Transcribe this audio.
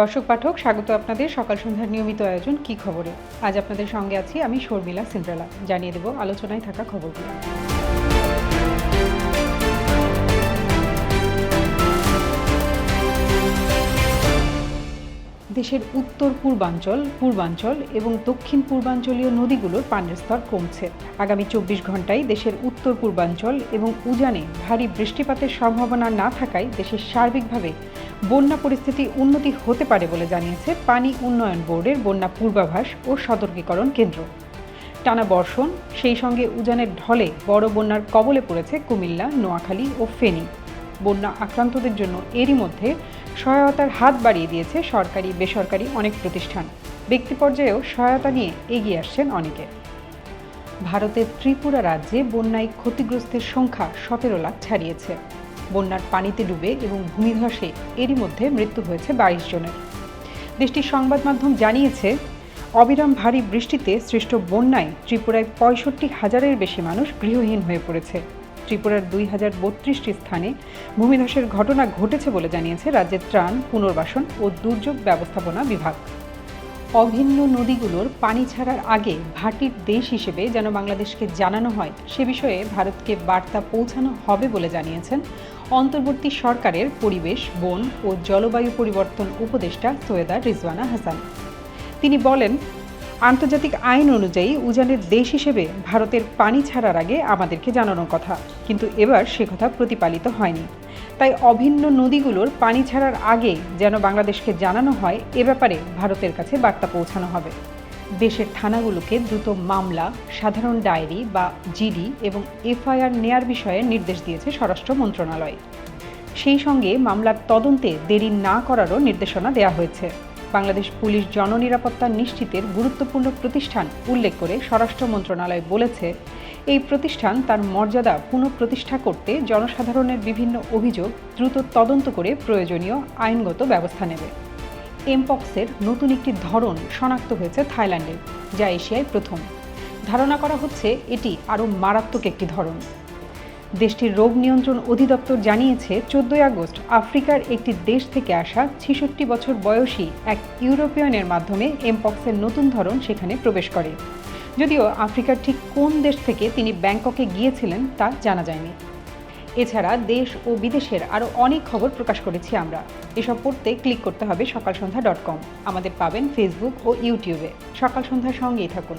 দর্শক পাঠক, স্বাগত আপনাদের। সকাল সন্ধ্যার নিয়মিত আয়োজন, কি খবরে? আজ আপনাদের সঙ্গে আছি আমি শর্মিলা সিন্দ্রালা জানিয়ে দেব আলোচনায় থাকা খবরগুলো। দেশের উত্তর পূর্বাঞ্চল পূর্বাঞ্চল এবং দক্ষিণ পূর্বাঞ্চলীয় নদীগুলোর পানির স্তর কমছে। আগামী চব্বিশ ঘন্টায় দেশের উত্তর পূর্বাঞ্চল এবং উজানে ভারী বৃষ্টিপাতের সম্ভাবনা না থাকায় দেশের সার্বিকভাবে বন্যা পরিস্থিতি উন্নতি হতে পারে বলে জানিয়েছে পানি উন্নয়ন বোর্ডের বন্যা পূর্বাভাস ও সতর্কীকরণ কেন্দ্র। টানা বর্ষণ, সেই সঙ্গে উজানের ঢলে বড় বন্যার কবলে পড়েছে কুমিল্লা, নোয়াখালী ও ফেনী। বন্যা আক্রান্তদের জন্য এরই মধ্যে সহায়তার হাত বাড়িয়ে দিয়েছে সরকারি, বেসরকারি অনেক প্রতিষ্ঠান। ব্যক্তি পর্যায়েও সহায়তা নিয়ে এগিয়ে আসছেন অনেকে। ভারতের ত্রিপুরা রাজ্যে বন্যায় ক্ষতিগ্রস্তের সংখ্যা সতেরো লাখ ছাড়িয়েছে। বন্যার পানিতে ডুবে এবং ভূমিধসে এরই মধ্যে মৃত্যু হয়েছে বাইশ জনের। দেশটির সংবাদ মাধ্যম জানিয়েছে, অবিরাম ভারী বৃষ্টিতে সৃষ্ট বন্যায় ত্রিপুরায় পঁয়ষট্টি হাজারের বেশি মানুষ গৃহহীন হয়ে পড়েছে। ত্রিপুরার দুই হাজার বত্রিশটি স্থানে ভূমিধসের ঘটনা ঘটেছে বলে জানিয়েছে রাজ্যের ত্রাণ, পুনর্বাসন ও দুর্যোগ ব্যবস্থাপনা বিভাগ। অভিন্ন নদীগুলোর পানি ছাড়ার আগে ভাটির দেশ হিসেবে যেন বাংলাদেশকে জানানো হয়, সে বিষয়ে ভারতকে বার্তা পৌঁছানো হবে বলে জানিয়েছেন অন্তর্বর্তী সরকারের পরিবেশ, বন ও জলবায়ু পরিবর্তন উপদেষ্টা সৈয়দা রিজওয়ানা হাসান। তিনি বলেন আন্তর্জাতিক আইন অনুযায়ী উজানের দেশ হিসেবে ভারতের পানি ছাড়ার আগে আমাদেরকে জানানোর কথা। কিন্তু এবার সে কথা প্রতিপালিত হয়নি। তাই অভিন্ন নদীগুলোর পানি ছাড়ার আগে যেন বাংলাদেশকে জানানো হয়, এ ব্যাপারে ভারতের কাছে বার্তা পৌঁছানো হবে। দেশের থানাগুলোকে দ্রুত মামলা, সাধারণ ডায়েরি বা জিডি এবং এফআইআর নেয়ার বিষয়ে নির্দেশ দিয়েছে স্বরাষ্ট্র মন্ত্রণালয়। সেই সঙ্গে মামলার তদন্তে দেরি না করারও নির্দেশনা দেওয়া হয়েছে। বাংলাদেশ পুলিশ জননিরাপত্তা নিশ্চিতের গুরুত্বপূর্ণ প্রতিষ্ঠান উল্লেখ করে স্বরাষ্ট্র মন্ত্রণালয় বলেছে, এই প্রতিষ্ঠান তার মর্যাদা পুনঃপ্রতিষ্ঠা করতে জনসাধারণের বিভিন্ন অভিযোগ দ্রুত তদন্ত করে প্রয়োজনীয় আইনগত ব্যবস্থা নেবে। এমপক্সের নতুন একটি ধরন শনাক্ত হয়েছে থাইল্যান্ডে, যা এশিয়ায় প্রথম। ধারণা করা হচ্ছে এটি আরও মারাত্মক একটি ধরন। দেশটির রোগ নিয়ন্ত্রণ অধিদপ্তর জানিয়েছে, চোদ্দই আগস্ট আফ্রিকার একটি দেশ থেকে আসা ছেষট্টি বছর বয়সী এক ইউরোপিয়ানের মাধ্যমে এমপক্সের নতুন ধরন সেখানে প্রবেশ করে। যদিও আফ্রিকার ঠিক কোন দেশ থেকে তিনি ব্যাংককে গিয়েছিলেন তা জানা যায়নি। এছাড়া দেশ ও বিদেশের আরও অনেক খবর প্রকাশ করেছি আমরা। এসব পড়তে ক্লিক করতে হবে সকাল সন্ধ্যা ডট কম। আমাদের পাবেন ফেসবুক ও ইউটিউবে। সকাল সন্ধ্যার সঙ্গেই থাকুন।